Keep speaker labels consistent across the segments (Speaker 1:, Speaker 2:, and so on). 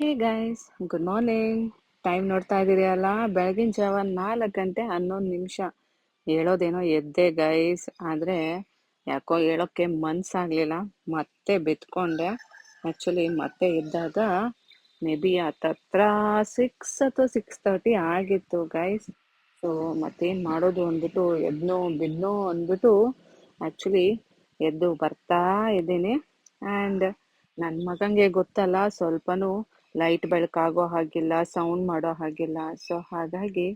Speaker 1: Hey guys good morning time ನೋಡ್ತಾ ಇದ್ದೀರಿ ಅಲ್ಲ ಬೆಳಗಿನ ಜಾವ ನಾಲ್ಕು ಗಂಟೆ ಹನ್ನೊಂದು ನಿಮಿಷ. ಹೇಳೋದೇನೋ ಎದ್ದೆ ಗೈಸ್ ಆದರೆ ಯಾಕೋ ಹೇಳೋಕ್ಕೆ ಮನ್ಸಾಗ್ಲಿಲ್ಲ. ಮತ್ತೆ ಬಿತ್ಕೊಂಡೆ. ಆ್ಯಕ್ಚುಲಿ ಮತ್ತೆ ಇದ್ದಾಗ ಮೇ ಬಿ ಹತ್ತತ್ರ ಸಿಕ್ಸ್ ಅಥವಾ ಸಿಕ್ಸ್ ತರ್ಟಿ ಆಗಿತ್ತು ಗೈಸ್ ಸೊ ಮತ್ತೇನು ಮಾಡೋದು ಅಂದ್ಬಿಟ್ಟು, ಎದ್ನೋ ಬಿದ್ನೋ ಅಂದ್ಬಿಟ್ಟು ಆ್ಯಕ್ಚುಲಿ ಎದ್ದು ಬರ್ತಾ ಇದ್ದೀನಿ. ಆ್ಯಂಡ್ ನನ್ನ ಮಗಂಗೆ ಗೊತ್ತಲ್ಲ, ಸ್ವಲ್ಪನೂ ಲೈಟ್ ಬೆಳಕಾಗೋ ಹಾಗಿಲ್ಲ ಸೌಂಡ್ ಮಾಡೋ ಹಾಗಿಲ್ಲ. ಸೊ ಹಾಗಾಗಿ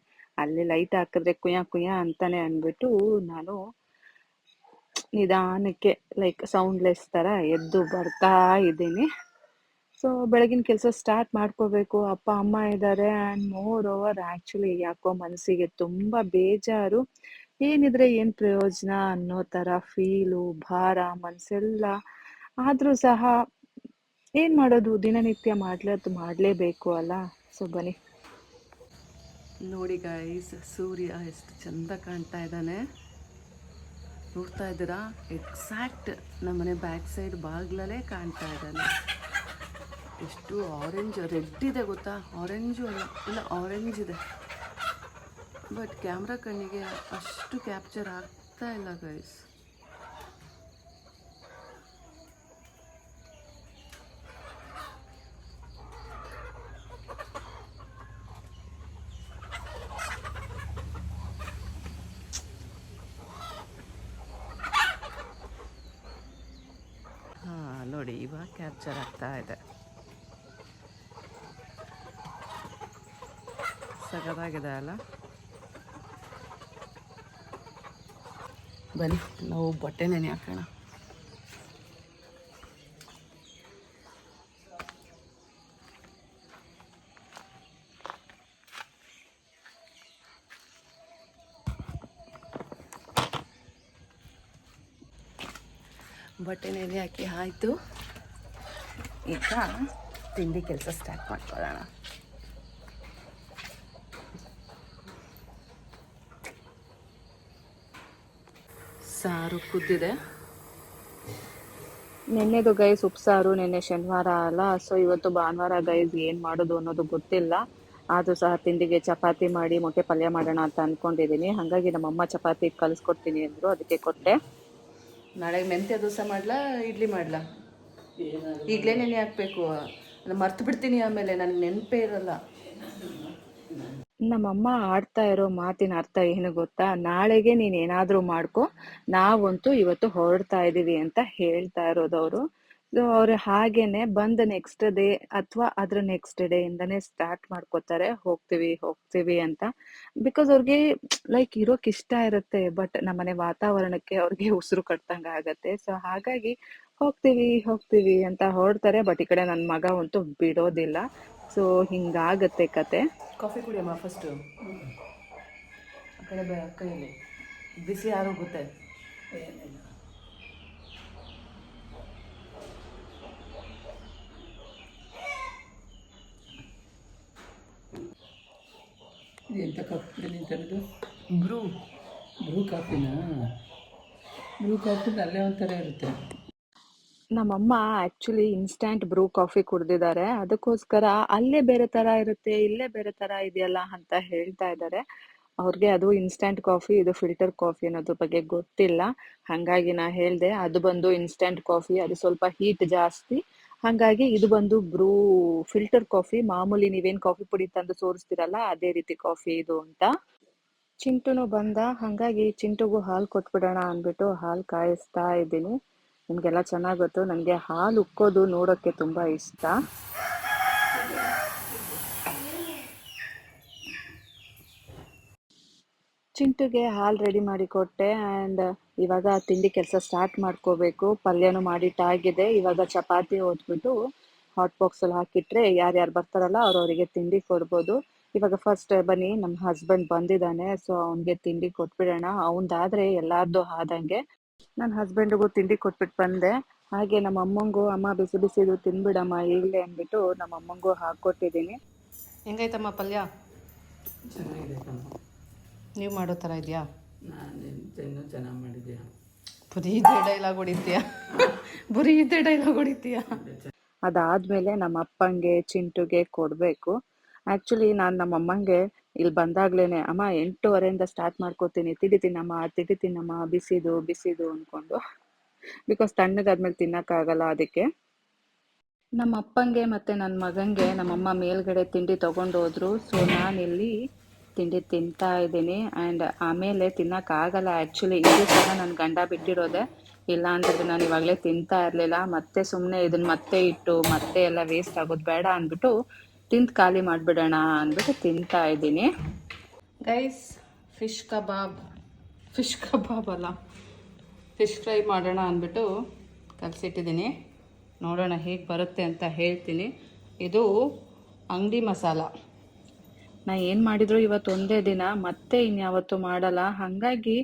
Speaker 1: ಅಲ್ಲಿ ಲೈಟ್ ಹಾಕಿದ್ರೆ ಕುಯ್ಯ ಕುಯ್ಯ ಅಂತಾನೆ ಅಂದ್ಬಿಟ್ಟು ನಾನು ನಿಧಾನಕ್ಕೆ ಲೈಕ್ ಸೌಂಡ್ಲೆಸ್ ಥರ ಎದ್ದು ಬರ್ತಾ ಇದ್ದೀನಿ. ಸೊ ಬೆಳಗಿನ ಕೆಲಸ ಸ್ಟಾರ್ಟ್ ಮಾಡ್ಕೋಬೇಕು. ಅಪ್ಪ, ಅಮ್ಮ ಇದ್ದಾರೆ ಆ್ಯಂಡ್ ಮೋರ್ ಓವರ್ ಆ್ಯಕ್ಚುಲಿ ಯಾಕೋ ಮನಸ್ಸಿಗೆ ತುಂಬ ಬೇಜಾರು. ಏನಿದ್ರೆ ಏನು ಪ್ರಯೋಜನ ಅನ್ನೋ ಥರ ಫೀಲು ಭಾರ ಮನಸ್ಸೆಲ್ಲ ಆದರೂ ಸಹ ಏನು ಮಾಡೋದು? ದಿನನಿತ್ಯ ಮಾಡ್ಲದ್ದು ಮಾಡಲೇಬೇಕು ಅಲ್ಲ. ಸೊ, ಬನ್ನಿ.
Speaker 2: ನೋಡಿ ಗೈಸ್ ಸೂರ್ಯ ಎಷ್ಟು ಚಂದ ಕಾಣ್ತಾ ಇದ್ದಾನೆ. ನೋಡ್ತಾ ಇದ್ದೀರಾ? ಎಕ್ಸಾಕ್ಟ್ ನಮ್ಮನೆ ಬ್ಯಾಕ್ ಸೈಡ್ ಬಾಗ್ಲಲ್ಲೇ ಕಾಣ್ತಾ ಇದ್ದಾನೆ. ಎಷ್ಟು ಆರೆಂಜ್ ರೆಡ್ ಇದೆ ಗೊತ್ತಾ? ಆರೆಂಜು ಅಲ್ಲ, ಇಲ್ಲ ಆರೆಂಜ್ ಇದೆ. ಬಟ್ ಕ್ಯಾಮ್ರಾ ಕಣ್ಣಿಗೆ ಅಷ್ಟು ಕ್ಯಾಪ್ಚರ್ ಆಗ್ತಾ ಇಲ್ಲ ಗೈಸ್ ಹಾಂ ನೋಡಿ ಇವಾಗ ಕ್ಯಾಪ್ಚರ್ ಆಗ್ತಾ ಇದೆ. ಸಗದಾಗಿದೆ ಅಲ್ಲ? ಬನ್ನಿ ನಾವು ಬಟ್ಟೆ ನೆನೆ ಹಾಕೋಣ. ಬಟ್ಟೆ ನೆನೆ ಹಾಕಿ ಆಯಿತು ಈಗ ತಿಂಡಿ ಕೆಲಸ ಸ್ಟಾರ್ಟ್ ಮಾಡ್ಕೊಳ್ಳೋಣ. ಸಾರು ಕುದ್ದಿದೆ.
Speaker 1: ನಿನ್ನೆದು ಗೈಸ್ ಉಪ್ಸಾರು ನಿನ್ನೆ ಶನಿವಾರ ಅಲ್ಲ ಸೊ ಇವತ್ತು ಭಾನುವಾರ ಗೈಸ್ ಏನು ಮಾಡೋದು ಅನ್ನೋದು ಗೊತ್ತಿಲ್ಲ. ಆದರೂ ಸಹ ತಿಂಡಿಗೆ ಚಪಾತಿ ಮಾಡಿ, ಮೊಟ್ಟೆ ಪಲ್ಯ ಮಾಡೋಣ ಅಂತ ಅಂದ್ಕೊಂಡಿದ್ದೀನಿ ಹಾಗಾಗಿ ನಮ್ಮಮ್ಮ ಚಪಾತಿ ಕಲಿಸ್ಕೊಡ್ತೀನಿ ಅಂದರು, ಅದಕ್ಕೆ ಕೊಟ್ಟೆ.
Speaker 2: ನಾಳೆಗೆ ಮೆಂತ್ಯ ದೋಸೆ ಮಾಡ್ಲಾ ಇಡ್ಲಿ ಮಾಡ್ಲಾ? ಈಗಲೇ ನೆನೆ ಹಾಕ್ಬೇಕು. ನಾನು ಮರ್ತು ಬಿಡ್ತೀನಿ ಆಮೇಲೆ ನನಗೆ ನೆನಪೇ ಇರಲ್ಲ.
Speaker 1: ನಮ್ಮಮ್ಮ ಆಡ್ತಾ ಇರೋ ಮಾತಿನ ಅರ್ಥ ಏನು ಗೊತ್ತಾ? ನಾಳೆಗೆ ನೀನ್ ಏನಾದ್ರೂ ಮಾಡ್ಕೊ. ನಾವಂತೂ ಇವತ್ತು ಹೊರಡ್ತಾ ಇದೀವಿ ಅಂತ ಹೇಳ್ತಾ ಇರೋದು ಅವರು ಸೊ ಅವ್ರು ಹಾಗೇನೆ ಬಂದ ನೆಕ್ಸ್ಟ್ ಡೇ ಅಥವಾ ಅದ್ರ ನೆಕ್ಸ್ಟ್ ಡೇ ಇಂದಾನೆ ಸ್ಟಾರ್ಟ್ ಮಾಡ್ಕೋತಾರೆ ಹೋಗ್ತೀವಿ ಹೋಗ್ತೀವಿ ಅಂತ. ಬಿಕಾಸ್ ಅವ್ರಿಗೆ ಲೈಕ್ ಇರೋಕ್ ಇಷ್ಟ ಇರುತ್ತೆ ಬಟ್ ನಮ್ಮನೆ ವಾತಾವರಣಕ್ಕೆ ಅವ್ರಿಗೆ ಉಸಿರು ಕಟ್ಟಂಗ ಆಗತ್ತೆ. ಸೊ ಹಾಗಾಗಿ ಹೋಗ್ತೀವಿ ಹೋಗ್ತೀವಿ ಅಂತ ಹೊರಡ್ತಾರೆ ಬಟ್ ಈ ಕಡೆ ನನ್ನ ಮಗ ಅಂತೂ ಬಿಡೋದಿಲ್ಲ. ಸೊ ಹಿಂಗಾಗತ್ತೆ ಕತೆ.
Speaker 2: ಕಾಫಿ ಕುಡಿಯಮ್ಮ ಫಸ್ಟ್ ಆ ಕಡೆ ಬ ಕೈಯಲ್ಲಿ. ಬಿಸಿ ಯಾರು
Speaker 3: ಎಂತ ಕಾಫಿ ನಿಂತದ್ದು
Speaker 2: ಬ್ರೂ.
Speaker 3: ಬ್ರೂ ಕಾಫಿನಾ? ಬ್ರೂ ಕಾಫಿ ಅಲ್ಲೇ ಒಂಥರ ಇರುತ್ತೆ.
Speaker 1: ನಮ್ಮಮ್ಮ ಆಕ್ಚುಲಿ ಇನ್ಸ್ಟ್ಯಾಂಟ್ ಬ್ರೂ ಕಾಫಿ ಕುಡ್ದಿದ್ದಾರೆ. ಅದಕ್ಕೋಸ್ಕರ ಅಲ್ಲೇ ಬೇರೆ ತರ ಇರುತ್ತೆ ಇಲ್ಲೇ ಬೇರೆ ತರ ಇದೆಯಲ್ಲ ಅಂತ ಹೇಳ್ತಾ ಇದ್ದಾರೆ. ಅವ್ರಿಗೆ ಅದು ಇನ್ಸ್ಟ್ಯಾಂಟ್ ಕಾಫಿ ಇದು ಫಿಲ್ಟರ್ ಕಾಫಿ ಅನ್ನೋದ್ರ ಬಗ್ಗೆ ಗೊತ್ತಿಲ್ಲ. ಹಾಗಾಗಿ ನಾ ಹೇಳ್ದೆ ಅದು ಬಂದು ಇನ್ಸ್ಟ್ಯಾಂಟ್ ಕಾಫಿ ಅದು ಸ್ವಲ್ಪ ಹೀಟ್ ಜಾಸ್ತಿ. ಹಾಗಾಗಿ ಇದು ಬಂದು ಬ್ರೂ ಫಿಲ್ಟರ್ ಕಾಫಿ, ಮಾಮೂಲಿ ನೀವೇನ್ ಕಾಫಿ ಪುಡಿ ತಂದು ಸೋರಿಸ್ತೀರಲ್ಲ, ಅದೇ ರೀತಿ ಕಾಫಿ ಇದು ಅಂತ. ಚಿಂಟುನು ಬಂದ, ಹಾಗಾಗಿ ಚಿಂಟುಗೂ ಹಾಲು ಕೊಟ್ಬಿಡೋಣ ಅಂದ್ಬಿಟ್ಟು ಹಾಲು ಕಾಯಿಸ್ತಾ ಇದ್ದೀನಿ. ನಿಮಗೆಲ್ಲ ಚೆನ್ನಾಗಿ ಗೊತ್ತು ನನಗೆ ಹಾಲು ಉಕ್ಕೋದು ನೋಡೋಕೆ ತುಂಬಾ ಇಷ್ಟ. ಚಿಂಟುಗೆ ಹಾಲು ರೆಡಿ ಮಾಡಿ ಕೊಟ್ಟೆ ಆ್ಯಂಡ್ ಇವಾಗ ತಿಂಡಿ ಕೆಲಸ ಸ್ಟಾರ್ಟ್ ಮಾಡ್ಕೋಬೇಕು. ಪಲ್ಯನೂ ಮಾಡಿಟ್ಟಾಗಿದೆ ಇವಾಗ ಚಪಾತಿ ಓದ್ಬಿಟ್ಟು ಹಾಟ್ ಬಾಕ್ಸಲ್ಲಿ ಹಾಕಿಟ್ರೆ ಯಾರ್ಯಾರು ಬರ್ತಾರಲ್ಲ ಅವ್ರವರಿಗೆ ತಿಂಡಿ ಕೊಡ್ಬೋದು. ಇವಾಗ ಫಸ್ಟ್ ಬನ್ನಿ ನಮ್ಮ ಹಸ್ಬೆಂಡ್ ಬಂದಿದ್ದಾನೆ ಸೊ ಅವನಿಗೆ ತಿಂಡಿ ಕೊಟ್ಬಿಡೋಣ. ಅವನದಾದ್ರೆ ಎಲ್ಲಾರ್ದು ಆದಂಗೆ. ನನ್ನ ಹಸ್ಬೆಂಡ್ಗೂ ತಿಂಡಿ ಕೊಟ್ಬಿಟ್ಟು ಬಂದೆ. ಹಾಗೆ ನಮ್ಮ ಅಮ್ಮಂಗೂ ಅಮ್ಮ ಬಿಸಿ ಬಿಸಿದು ತಿನ್ಬಿಡಮ್ಮ ಈಗಲೇ ಅಂದ್ಬಿಟ್ಟು ನಮ್ಮ ಅಮ್ಮಂಗೂ ಹಾಕ್ಕೊಟ್ಟಿದ್ದೀನಿ.
Speaker 2: ಹೆಂಗೈತಮ್ಮ ಪಲ್ಯ. ನೀವು ಮಾಡೋ ಥರ ಇದೆಯಾ?
Speaker 3: ನಾನು ಚೆನ್ನಾಗಿ ಮಾಡಿದ್ಯಾ?
Speaker 2: ಬರೀ ಇದೇ ಡೈಲಾಗ್ ಹೊಡಿತೀಯ? ಬರೀ ಇದೇ ಡೈಲಾಗ್ ಹೊಡಿತೀಯ?
Speaker 1: ಅದಾದಮೇಲೆ ನಮ್ಮ ಅಪ್ಪಂಗೆ ಚಿಂಟುಗೆ ಕೊಡಬೇಕು. ಆ್ಯಕ್ಚುಲಿ ನಾನು ನಮ್ಮ ಅಮ್ಮಂಗೆ ಇಲ್ಲಿ ಬಂದಾಗ್ಲೇ ಅಮ್ಮ ಎಂಟೂವರೆಯಿಂದ ಸ್ಟಾರ್ಟ್ ಮಾಡ್ಕೋತೀನಿ. ತಿಡಿತೀನಮ್ಮ ತಿನ್ನಮ್ಮ ತಿಂಡಿ ತಿನ್ನಮ್ಮ ಬಿಸಿದು ಬಿಸಿದು ಅಂದ್ಕೊಂಡು ಬಿಕಾಸ್ ತಣ್ಣಗಾದ್ಮೇಲೆ ತಿನ್ನೋಕ್ಕಾಗಲ್ಲ ಅದಕ್ಕೆ. ನಮ್ಮ ಅಪ್ಪಂಗೆ ಮತ್ತೆ ನನ್ನ ಮಗಂಗೆ ನಮ್ಮಮ್ಮ ಮೇಲ್ಗಡೆ ತಿಂಡಿ ತಗೊಂಡೋದ್ರು. ಹೋದ್ರು ಸೊ ನಾನಿಲ್ಲಿ ತಿಂಡಿ ತಿಂತಾ ಇದ್ದೀನಿ. ಆ್ಯಂಡ್ ಆಮೇಲೆ ತಿನ್ನೋಕ್ಕಾಗಲ್ಲ ಆ್ಯಕ್ಚುಲಿ ಇದು ಸಹ ನನ್ನ ಗಂಡ ಬಿಟ್ಟಿರೋದೆ. ಇಲ್ಲ ಅಂದ್ರೆ ನಾನು ಇವಾಗಲೇ ತಿಂತಾ ಇರಲಿಲ್ಲ. ಮತ್ತೆ ಸುಮ್ಮನೆ ಇದನ್ನ ಮತ್ತೆ ಇಟ್ಟು, ಮತ್ತೆ ಎಲ್ಲ ವೇಸ್ಟ್ ಆಗೋದು ಬೇಡ ಅಂದ್ಬಿಟ್ಟು ತಿಂದು ಖಾಲಿ ಮಾಡಿಬಿಡೋಣ ಅಂದ್ಬಿಟ್ಟು ತಿಂತಾ ಇದ್ದೀನಿ.
Speaker 2: Guys fish kebab fish kebab ಅಲ್ಲ. ಫಿಶ್ ಫ್ರೈ ಮಾಡೋಣ ಅಂದ್ಬಿಟ್ಟು ಕಲಸಿಟ್ಟಿದ್ದೀನಿ. ನೋಡೋಣ ಹೇಗೆ ಬರುತ್ತೆ ಅಂತ ಹೇಳ್ತೀನಿ. ಇದು ಅಂಗಡಿ ಮಸಾಲ.
Speaker 1: ನಾ ಏನು ಮಾಡಿದ್ರು ಇವತ್ತು ಒಂದೇ ದಿನ ಮತ್ತೆ ಇನ್ಯಾವತ್ತು ಮಾಡಲ್ಲ. ಹಾಗಾಗಿ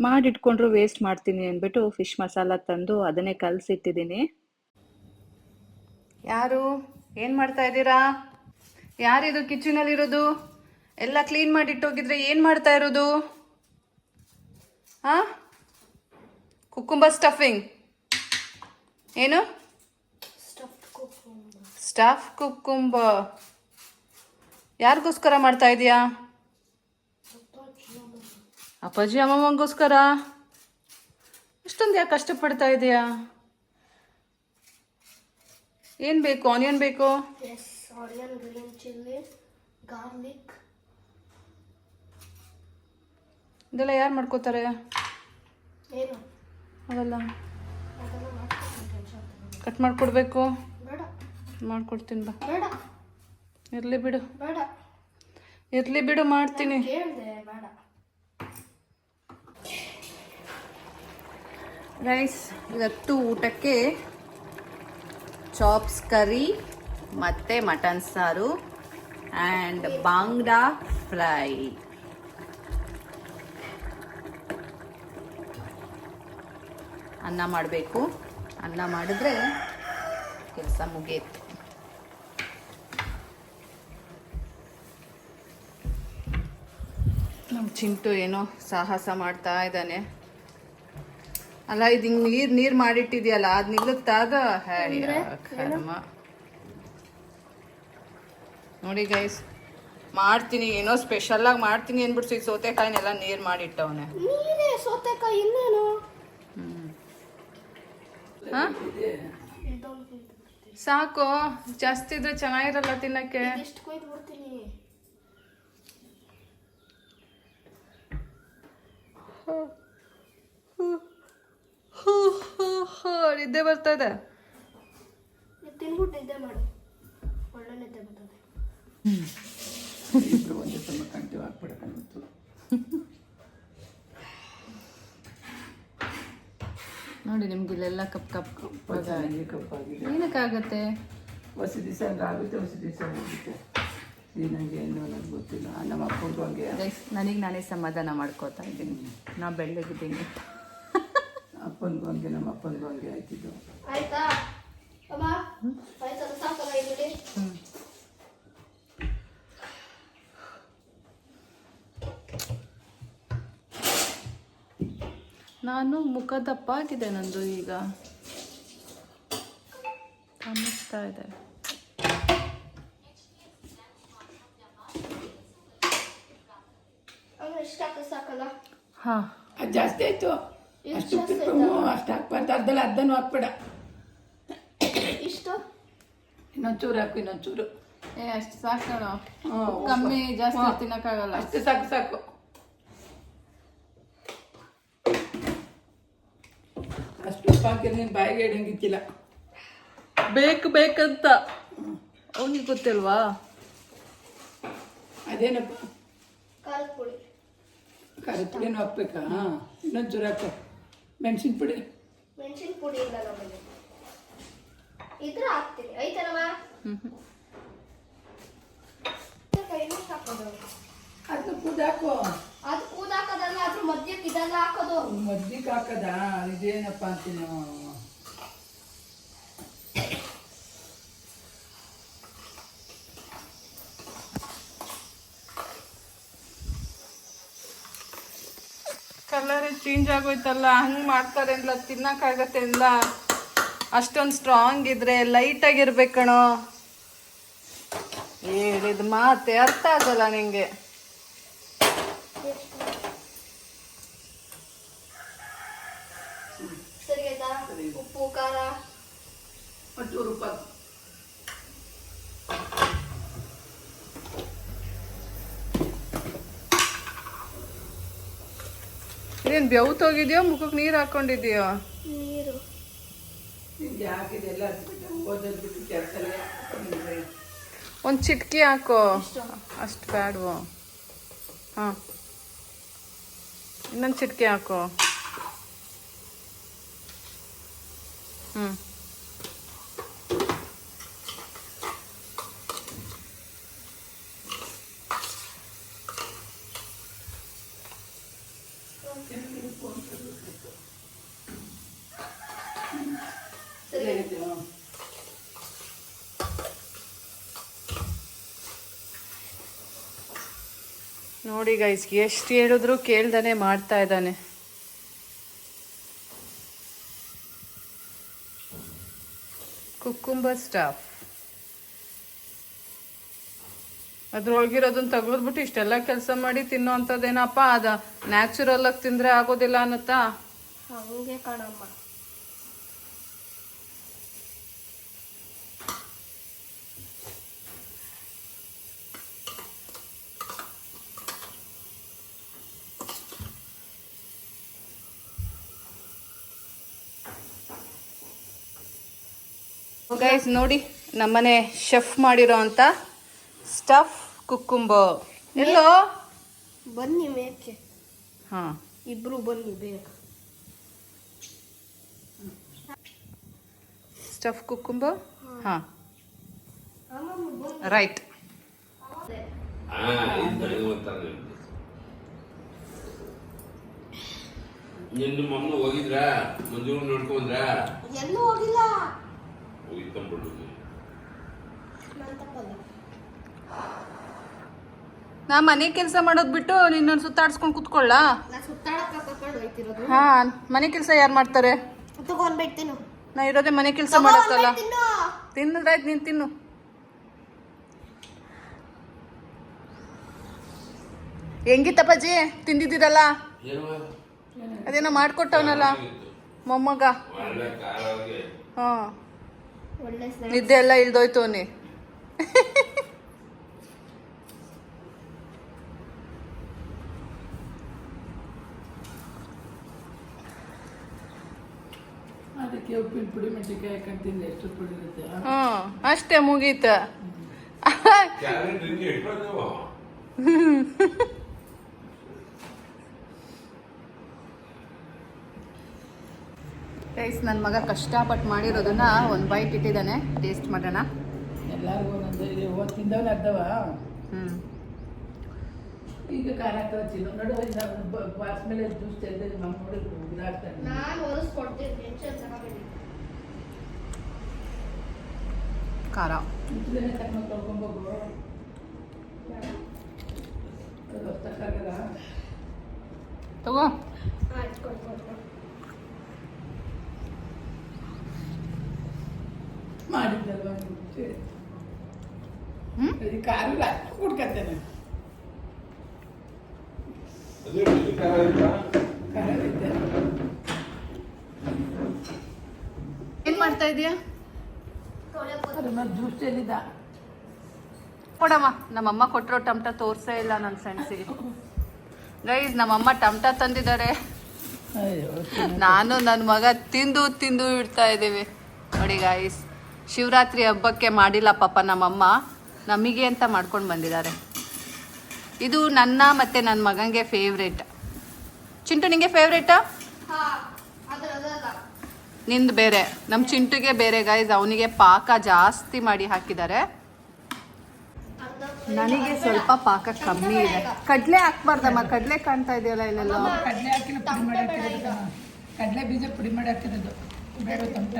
Speaker 1: ಮಾಡಿಟ್ಕೊಂಡ್ರು ವೇಸ್ಟ್ ಮಾಡ್ತೀನಿ ಅಂದ್ಬಿಟ್ಟು ಫಿಶ್ ಮಸಾಲ ತಂದು ಅದನ್ನೇ ಕಲಸಿಟ್ಟಿದ್ದೀನಿ.
Speaker 2: ಯಾರು? ಏನು ಮಾಡ್ತಾ ಇದ್ದೀರಾ? ಯಾರಿದು ಕಿಚನಲ್ಲಿರೋದು? ಎಲ್ಲ ಕ್ಲೀನ್ ಮಾಡಿಟ್ಟೋಗಿದ್ರೆ ಏನು ಮಾಡ್ತಾ ಇರೋದು? ಹಾಂ? ಕುಕುಂಬ ಸ್ಟಫಿಂಗ್ ಏನು? ಸ್ಟಫ್ ಕುಕ್ಕುಂಬ ಯಾರಿಗೋಸ್ಕರ ಮಾಡ್ತಾ ಇದೀಯಾ? ಅಪ್ಪಾಜಿ ಅಮ್ಮಮ್ಮಗೋಸ್ಕರ? ಇಷ್ಟೊಂದು ಯಾಕೆ ಕಷ್ಟಪಡ್ತಾ ಇದೀಯಾ? ಏನು ಬೇಕು ಆನಿಯನ್ ಬೇಕು?
Speaker 4: Garlic.
Speaker 2: ಇದೆಲ್ಲ ಯಾರು ಮಾಡ್ಕೋತಾರೆ?
Speaker 4: ಏನು?
Speaker 2: ಅವೆಲ್ಲ ಕಟ್ ಮಾಡಿಕೊಡ್ಬೇಕು? ಮಾಡ್ಕೊಡ್ತೀನಿ ಬಾ.
Speaker 4: ಬೇಡ.
Speaker 2: ಇರಲಿ ಬಿಡು.
Speaker 4: ಬೇಡ.
Speaker 2: ಇರಲಿ ಬಿಡು ಮಾಡ್ತೀನಿ. ರೈಸ್ ಇವತ್ತು ಊಟಕ್ಕೆ ಚಾಪ್ಸ್ ಕರಿ ಮತ್ತು ಮಟನ್ ಸಾರು ಆ್ಯಂಡ್ ಬಾಂಗ್ಡಾ ಫ್ರೈ ಅನ್ನ ಮಾಡಬೇಕು. ಅನ್ನ ಮಾಡಿದ್ರೆ ಕೆಲಸ ಮುಗಿಯಿತು ನಮ್ಮ ಚಿಂಟು ಏನೋ ಸಾಹಸ ಮಾಡ್ತಾ ಇದ್ದಾನೆ. ಅಲ್ಲ ಇದು ಹಿಂಗೆ ನೀರು ನೀರು ಮಾಡಿಟ್ಟಿದ್ಯಲ್ಲ ಅದು ನಿಲ್ಲುತ್ತಾಗ? ಕರ್ಮ. ನೋಡಿ ಗೈಸ್ ಮಾಡ್ತೀನಿ ಏನೋ ಸ್ಪೆಷಲ್ ಆಗಿ ಮಾಡ್ತೀನಿ ಅಂದ್ಬಿಟ್ಟು ಈ ಸೌತೆಕಾಯಿನೆಲ್ಲ ನೀರ್ ಮಾಡಿಟ್ಟವನೆ.
Speaker 4: ಸೌತೆಕಾಯಿ ಇನ್ನೇನು?
Speaker 2: ಸಾಕು ಜಾಸ್ತಿ ಇದ್ರೆ ಚೆನ್ನಾಗಿರಲ್ಲ ತಿನ್ನಕ್ಕೆ.
Speaker 4: ಬಿಡ್ತೀನಿ
Speaker 2: ನಿದ್ದೆ
Speaker 4: ತಿನ್ಬಿಟ್ಟು ಮಾಡು. ಒಳ್ಳೆ ಬರ್ತದೆ.
Speaker 3: ಇಬ್ರು ಒಂದೇ
Speaker 2: ನೋಡಿ ನಿಮ್ಗೆ ಇಲ್ಲೆಲ್ಲ ಕಪ್ ಕಪ್
Speaker 3: ಕಪ್ಪಾಗಿದೆ
Speaker 2: ಏನಕ್ಕಾಗತ್ತೆ?
Speaker 3: ಹೊಸ ದಿವಸ ಹಂಗೆ ಆಗುತ್ತೆ ಹೊಸ ದಿವಸ ಹೋಗುತ್ತೆ. ನನಗೆ ಏನು ನನಗೆ ಗೊತ್ತಿಲ್ಲ. ನಮ್ಮ ಅಪ್ಪಂಗೂ ಹಂಗೆ.
Speaker 2: ನನಗೆ ನಾನೇ ಸಮಾಧಾನ ಮಾಡ್ಕೋತಾ ಇದ್ದೀನಿ. ನಾ ಬೆಳ್ಳಗಿದ್ದೀನಿ.
Speaker 3: ಅಪ್ಪನಿಗೂ ಹಂಗೆ ನಮ್ಮ ಅಪ್ಪನಿಗೂ ಹಂಗೆ ಆಯ್ತಿದ್ದು
Speaker 4: ಆಯ್ತಾ? ಅಮ್ಮ ಆಯ್ತಾ? ಸಾಕಲ್ಲ ಇಲ್ಲಿ
Speaker 2: ನಾನು ಮುಖ ದಪ್ಪಾಗಿದೆ ನಂದು ಈಗ. ಕಾಣಿಸ್ತಾ ಇದೆ. ಹಾ.
Speaker 3: ಅದು ಜಾಸ್ತಿ ಆಯಿತು. ಅಷ್ಟು ಅಷ್ಟು ಹಾಕ್ಬಾರ್ದು. ಅರ್ಧಲ್ಲ ಅರ್ಧನೂ ಹಾಕ್ಬೇಡ.
Speaker 4: ಇಷ್ಟು?
Speaker 3: ಇನ್ನೊಂಚೂರು ಹಾಕು ಇನ್ನೊಂಚೂರು.
Speaker 2: ಏ ಅಷ್ಟು ಸಾಕು ಕಣೋ.
Speaker 3: ಹ್ಞೂ
Speaker 2: ಕಮ್ಮಿ ಜಾಸ್ತಿ ತಿನ್ನಕ್ಕಾಗಲ್ಲ.
Speaker 3: ಅಷ್ಟು ಸಾಕು ಸಾಕು. ಅಷ್ಟು ಉಪ್ಪು ಹಾಕಿದ್ರೆ ನೀನು ಬಾಯಿಗೆ ಇಡಂಗಿಕ್ಕಿಲ್ಲ.
Speaker 2: ಬೇಕು ಬೇಕಂತ. ಅವನಿಗೆ ಗೊತ್ತಿಲ್ವಾ?
Speaker 3: ಅದೇನಪ್ಪ?
Speaker 4: ಖಾರದ ಪುಡಿ.
Speaker 3: ಖಾರದ ಪುಡಿನೂ ಹಾಕ್ಬೇಕಾ? ಹಾಂ ಇನ್ನೊಂದು ಚೂರು ಹಾಕು. ಮೆಣಸಿನ ಪುಡಿ.
Speaker 4: ಮೆಣಸಿನ ಪುಡಿ ಇಲ್ಲ ನಮಗೆ ಇದ್ರ ಐತನಮ್ಮ ಕೈನೂ ಹಾಕೋದು.
Speaker 3: ಅದನ್ನ ಕುದ್ದು ಹಾಕು.
Speaker 4: ಅದು ಕೂದಾಕದಲ್ಲ ಅದ್ರ ಮಧ್ಯಕ್ಕೆ ಇದೆಲ್ಲ ಹಾಕೋದು.
Speaker 3: ಮಧ್ಯಕ್ಕೆ ಹಾಕದ? ಇದೇನಪ್ಪ ಅಂತೀನಿ.
Speaker 2: ಚೇಂಜ್ ಆಗೋಯ್ತಲ್ಲ ಹಂಗೆ ಮಾಡ್ತಾರೆ ಅಂದ್ಲ ತಿನ್ನೋಕ್ಕಾಗತ್ತೆ ಇಲ್ಲ ಅಷ್ಟೊಂದು ಸ್ಟ್ರಾಂಗ್ ಇದ್ರೆ ಲೈಟ್ ಆಗಿರ್ಬೇಕು ಕಣೋ. ಹೇಳಿದ ಮಾತೆ ಅರ್ಥ ಆಗಲ್ಲ ನಿಂಗೆ.
Speaker 4: ಉಪ್ಪು ಖಾರ?
Speaker 2: ಏನ್ ಬೆವ್ತೋಗಿದ್ಯೋ ಮುಖಕ್ಕೆ ನೀರು ಹಾಕೊಂಡಿದ್ಯೋ?
Speaker 4: ನೀರು.
Speaker 2: ಒಂದು ಚಿಟ್ಕಿ ಹಾಕೋ. ಅಷ್ಟು ಬ್ಯಾಡ್ವು. ಹಾಂ. ಇನ್ನೊಂದು ಚಿಟ್ಕಿ ಹಾಕೋ. ಹ್ಞೂ ನೋಡಿ ಗೈಸ್ ಎಷ್ಟು ಹೇಳಿದ್ರು ಕೇಳ್ದಾನೆ ಮಾಡ್ತಾ ಇದ್ದಾನೆ. ಕುಕ್ಕುಂಬ ಸ್ಟಾಫ್ ಅದ್ರೊಳಗಿರೋದನ್ನ ತೆಗೆದ್ಬಿಟ್ಟು ಇಷ್ಟೆಲ್ಲ ಕೆಲಸ ಮಾಡಿ ತಿನ್ನೋ ಅಂಥದ್ದೇನಪ್ಪ ಅದ ನ್ಯಾಚುರಲ್ ಆಗಿ ತಿಂದ್ರೆ ಆಗೋದಿಲ್ಲ ಅನ್ನತ್ತಾ?
Speaker 4: ಹಂಗೆ ಕಣಮ್ಮ.
Speaker 2: ಗೈಸ್ ನೋಡಿ ನಮ್ಮನೆ ಶೆಫ್ ಮಾಡಿರೋ ಅಂತ ಸ್ಟಫ್ ಕುಕ್ಕುಂಬ ಎಲ್ಲೋ?
Speaker 4: ಬನ್ನಿ ಮೇಕೆ.
Speaker 2: ಹಾ.
Speaker 4: ಇಬ್ರು ಬನ್ನಿ ಬೇಗ.
Speaker 2: ಸ್ಟಫ್ ಕುಕ್ಕುಂಬ ಹಾ. ರೈಟ್
Speaker 5: ನಿನ್ನ ಮಮ್ಮ ಹೋಗಿದ್ರಾ? ಮಂಜೂರು ನೋಡ್ಕೊಂಡ್ರ
Speaker 4: ಎಲ್ಲೂ ಹೋಗಿಲ್ಲ.
Speaker 2: ನಾ ಮನೆ ಕೆಲಸ ಮಾಡೋದ್ ಬಿಟ್ಟು ನಿನ್ನ ಸುತ್ತಾಡ್ಸ್ಕೊಂಡು ಕುತ್ಕೊಳ್ಳ? ಹಾ ಮನೆ ಕೆಲಸ ಯಾರು ಮಾಡ್ತಾರೆ? ನಾ ಇರೋದೇ ಮನೆ ಕೆಲಸ ಮಾಡಕ್ಕಲ್ಲ.
Speaker 4: ತಿನ್ನು.
Speaker 2: ತಿನ್ನದ್ರಾಯ್ತು ನೀನು ತಿನ್ನು. ಹೆಂಗಿತ್ತಪ್ಪಾಜಿ? ತಿಂದಿದ್ದೀರಲ್ಲ? ಅದೇನೋ ಮಾಡ್ಕೊಟ್ಟವನಲ್ಲ? ಮೊಮ್ಮಗ. ಹಾ.
Speaker 4: ಒಳ್ಳೆ ಸ್ನಾಕ್ಸ್
Speaker 2: ನಿದ್ದೆ ಎಲ್ಲ ಇಳ್ದೋಯ್ತು
Speaker 3: ನೀ
Speaker 2: ಹ್ಮ್ ಅಷ್ಟೇ ಮುಗೀತ. ಗೈಸ್ ನನ್ನ ಮಗ ಕಷ್ಟಪಟ್ಟು ಮಾಡಿರೋದನ್ನ ಒಂದು ಬೈಟ್ ಇಟ್ಟಿದ್ದಾನೆ. ಟೇಸ್ಟ್ ಮಾಡೋಣ.
Speaker 3: ಎಲ್ಲರಿಗೂ ಒಂದೊಂದು ತಿಂದವನ ಅರ್ಧವ.
Speaker 2: ಹ್ಞೂ
Speaker 3: ಈಗ ಖಾರ ಬಾಸ್ ಮೇಲೆ ಜ್ಯೂಸ್ ತೆಗೆದು ನಮ್ಮ ನೋಡಿ ಇದಾಗ್ತಾನೆ
Speaker 4: ನಾನು
Speaker 2: ಖಾರ. ತಗೋ
Speaker 4: ಆಯ್ತು ಕೊಡ್ಕೊಂಡು
Speaker 3: ಮಾಡಿದ್ದಲ್ವ ಇದು ಖಾರ ಕುಡ್ಕತ್ತೇನೆ
Speaker 2: ಏನ್ ಮಾಡ್ತಾ ಇದೀಯಾ
Speaker 3: ದೃಷ್ಟಿಯಲ್ಲಿದ್ದ.
Speaker 2: ಕೊಡಮ್ಮ ನಮ್ಮಮ್ಮ ಕೊಟ್ಟಿರೋ ಟಮಟ ತೋರ್ಸೇ ಇಲ್ಲ ನನ್ನ ಫ್ರೆಂಡ್ಸಿಗೆ. ಗೈಸ್ ನಮ್ಮಮ್ಮ ಟಮಟ ತಂದಿದ್ದಾರೆ.
Speaker 3: ಅಯ್ಯೋ
Speaker 2: ನಾನು ನನ್ನ ಮಗ ತಿಂದು ತಿಂದು ಇಡ್ತಾ ಇದ್ದೀವಿ. ನೋಡಿ ಗಾಯ್ಸ್ ಶಿವರಾತ್ರಿ ಹಬ್ಬಕ್ಕೆ ಮಾಡಿಲ್ಲ ಪಾಪ ನಮ್ಮಮ್ಮ. ನಮಗೆ ಅಂತ ಮಾಡ್ಕೊಂಡು ಬಂದಿದ್ದಾರೆ. ಇದು ನನ್ನ ಮತ್ತು ನನ್ನ ಮಗನಿಗೆ ಫೇವ್ರೇಟ್ ಚಿಂಟು ನಿಮಗೆ ಫೇವ್ರೇಟಾ
Speaker 4: ಹಾ ಅದ್ರ ಅದಲ್ಲ
Speaker 2: ನಿಂದು ಬೇರೆ. ನಮ್ಮ ಚಿಂಟುಗೆ ಬೇರೆ ಗೈಸ್ ಅವನಿಗೆ ಪಾಕ ಜಾಸ್ತಿ ಮಾಡಿ ಹಾಕಿದ್ದಾರೆ. ನನಗೆ ಸ್ವಲ್ಪ ಪಾಕ ಕಮ್ಮಿ ಇದೆ. ಕಡಲೆ ಹಾಕ್ಬಾರ್ದಮ್ಮ. ಕಡಲೆ ಕಾಣ್ತಾ ಇದೆಯಲ್ಲ ಇಲ್ಲೆಲ್ಲ?
Speaker 3: ಕಡಲೆ ಹಾಕಿ ಪುಡಿ ಮಾಡಿ ಹಾಕಿರೋದು. ಕಡಲೆ ಬೀಜ ಪುಡಿ ಮಾಡಿ ಹಾಕಿರೋದು. ತಮಟ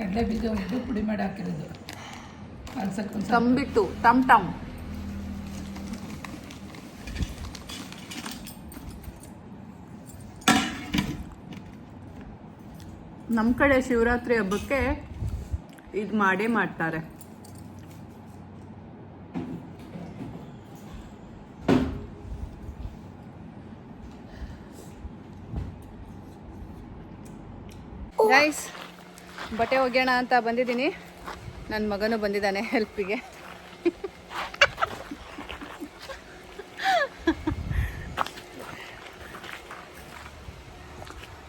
Speaker 3: ಕಡಲೆ ಬೀಜ ಉದ್ದು ಪುಡಿ ಮಾಡಿ ಹಾಕಿರೋದು. ಕಲ್ಸಕ್ಕೆ
Speaker 2: ತಂಬಿಟ್ಟು, ಟಮ್ ಟಮ್. ನಮ್ಮ ಕಡೆ ಶಿವರಾತ್ರಿ ಹಬ್ಬಕ್ಕೆ ಇದು ಮಾಡೇ ಮಾಡ್ತಾರೆ. ಗೈಸ್ ಬಟ್ಟೆ ಒಗ್ಯೋಣ ಅಂತ ಬಂದಿದ್ದೀನಿ. ನನ್ನ ಮಗನೂ ಬಂದಿದ್ದಾನೆ ಹೆಲ್ಪಿಗೆ.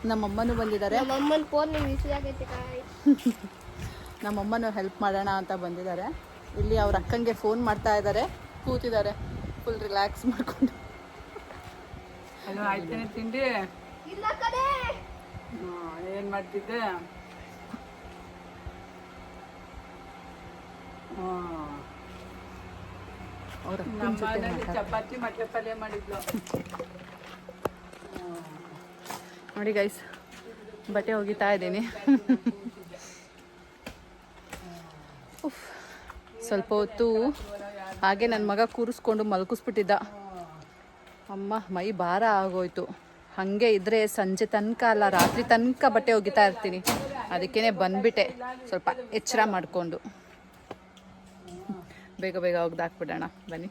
Speaker 2: ನಮ್ಮಮ್ಮನೂ ಬಂದಿದ್ದಾರೆ. ನಮ್ಮಮ್ಮನೂ ಹೆಲ್ಪ್ ಮಾಡೋಣ ಅಂತ ಬಂದಿದ್ದಾರೆ. ಇಲ್ಲಿ ಅವ್ರ ಅಕ್ಕಂಗೆ ಫೋನ್ ಮಾಡ್ತಾ ಇದ್ದಾರೆ. ಕೂತಿದ್ದಾರೆ. ಫುಲ್ ರಿಲ್ಯಾಕ್ಸ್ ಮಾಡ್ಕೊಂಡು. ಹಲೋ ಆಯ್ತೇನೆ ತಿಂಡಿ?
Speaker 4: ಇಲ್ಲ ಕಡೆ
Speaker 2: ಏನು ಮಾಡ್ತಿದ್ದೆ? ಚಪಾತಿ ಪಲ್ಯ ಮಾಡಿದ್ಲು. ನೋಡಿ ಗೈಸ್ ಬಟ್ಟೆ ಒಗಿತಾ ಇದ್ದೀನಿ. ಉಫ್. ಸ್ವಲ್ಪ ಹೊತ್ತು ಹಾಗೆ ನನ್ನ ಮಗ ಕೂರಿಸ್ಕೊಂಡು ಮಲ್ಕಿಸ್ಬಿಟ್ಟಿದ್ದ. ಅಮ್ಮ ಮೈ ಭಾರ ಆಗೋಯ್ತು. ಹಾಗೆ ಇದ್ರೆ ಸಂಜೆ ತನಕ ಅಲ್ಲ ರಾತ್ರಿ ತನಕ ಬಟ್ಟೆ ಒಗಿತಾ ಇರ್ತೀನಿ. ಅದಕ್ಕೇನೆ ಬಂದ್ಬಿಟ್ಟೆ. ಸ್ವಲ್ಪ ಎಚ್ಚರ ಮಾಡಿಕೊಂಡು. ಬೇಗ ಬೇಗ ಒಗ್ದಾಕ್ಬಿಡೋಣ ಬನ್ನಿ.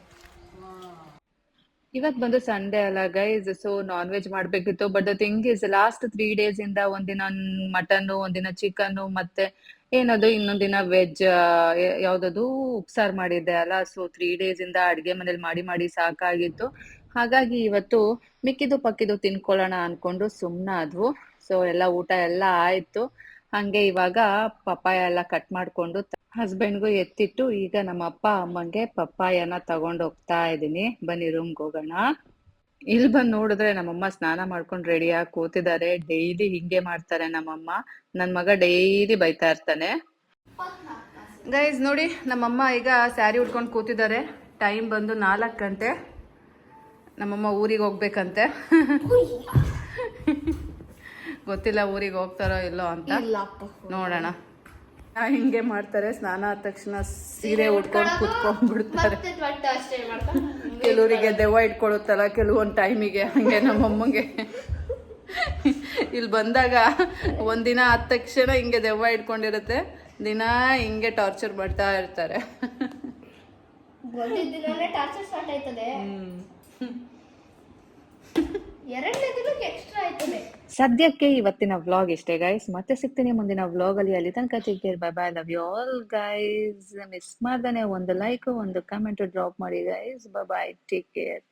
Speaker 1: ಇವತ್ ಬಂದು ಸಂಡೇ ಅಲ್ಲ ಗೈಸ್ ಸೊ ನಾನ್ ವೆಜ್ ಮಾಡ್ಬೇಕಿತ್ತು but the thing is last three days ಇಂದ ಒಂದಿನ ಮಟನ್ ಒಂದಿನ ಚಿಕನ್ ಮತ್ತೆ ಏನದು, ಇನ್ನೊಂದಿನ ವೆಜ್ ಯಾವ್ದದು ಉಪ್ಸಾರ್ ಮಾಡಿದ್ದೆ ಅಲ್ಲ ಸೊ ತ್ರೀ ಡೇಸ್ ಇಂದ ಅಡ್ಗೆ ಮನೇಲಿ ಮಾಡಿ ಮಾಡಿ ಸಾಕಾಗಿತ್ತು. ಹಾಗಾಗಿ ಇವತ್ತು ಮಿಕ್ಕಿದು ಪಕ್ಕಿದು ತಿನ್ಕೊಳ್ಳೋಣ ಅನ್ಕೊಂಡು ಸುಮ್ನಾದ್ವು ಸೊ ಎಲ್ಲ ಊಟ ಎಲ್ಲ ಆಯ್ತು. ಹಂಗೆ ಇವಾಗ ಪಪ್ಪಾಯ ಎಲ್ಲ ಕಟ್ ಮಾಡ್ಕೊಂಡು ಹಸ್ಬೆಂಡ್ಗೂ ಎತ್ತಿಟ್ಟು ಈಗ ನಮ್ಮ ಅಪ್ಪ ಅಮ್ಮಂಗೆ ಪಪ್ಪಾಯನ ತಗೊಂಡ್ ಹೋಗ್ತಾ ಇದೀನಿ ಬನ್ನಿ ರೂಮ್ ಹೋಗೋಣ. ಇಲ್ಲಿ ಬಂದ್ ನೋಡಿದ್ರೆ ನಮ್ಮಮ್ಮ ಸ್ನಾನ ಮಾಡ್ಕೊಂಡು ರೆಡಿಯಾಗಿ ಕೂತಿದ್ದಾರೆ. ಡೈಲಿ ಹಿಂಗೆ ಮಾಡ್ತಾರೆ ನಮ್ಮಮ್ಮ. ನನ್ ಮಗ ಡೈಲಿ ಬೈತಾ ಇರ್ತಾನೆ.
Speaker 2: ಗೈಸ್ ನೋಡಿ, ನಮ್ಮಮ್ಮ ಈಗ ಸ್ಯಾರಿ ಉಟ್ಕೊಂಡು ಕೂತಿದ್ದಾರೆ. ಟೈಮ್ ಬಂದು ನಾಲ್ಕು ಗಂಟೆ. ನಮ್ಮಮ್ಮ ಊರಿಗೆ ಹೋಗ್ಬೇಕಂತೆ. ಗೊತ್ತಿಲ್ಲ ಊರಿಗೆ ಹೋಗ್ತಾರೋ ಇಲ್ಲೋ ಅಂತ. ನೋಡೋಣ. ಹಿಂಗೆ ಮಾಡ್ತಾರೆ ಸ್ನಾನ ಆದ ತಕ್ಷಣ ಸೀರೆ ಉಟ್ಕೊಂಡು ಕೂತ್ಕೊಂಡ್ಬಿಡ್ತಾರೆ. ಕೆಲವರಿಗೆ ದೆವ್ವ ಇಟ್ಕೊಳುತ್ತಲ್ಲ ಕೆಲವೊಂದು ಟೈಮಿಗೆ ಹಂಗೆ ನಮ್ಮಮ್ಮಗೆ. ಇಲ್ಲಿ ಬಂದಾಗ ಒಂದಿನ ಆದ ತಕ್ಷಣ ಹಿಂಗೆ ದೆವ್ವ ಇಟ್ಕೊಂಡಿರುತ್ತೆ. ದಿನ ಹಿಂಗೆ ಟಾರ್ಚರ್ ಮಾಡ್ತಾ ಇರ್ತಾರೆ.
Speaker 4: ಎಕ್ಸ್ಟ್ರಾ ಆಯ್ತದೆ.
Speaker 1: ಸದ್ಯಕ್ಕೆ ಇವತ್ತಿನ ವ್ಲಾಗ್ ಇಷ್ಟೇ ಗೈಸ್ ಮತ್ತೆ ಸಿಗ್ತೀನಿ ಮುಂದಿನ ವ್ಲಾಗ್ ಅಲ್ಲಿ. ಅಲ್ಲಿ ತನಕ care bye bye love you all guys miss ಮಾಡ್ದಾನೆ. ಒಂದು ಲೈಕ್ ಒಂದು ಕಮೆಂಟ್ ಡ್ರಾಪ್ ಮಾಡಿ guys bye bye take care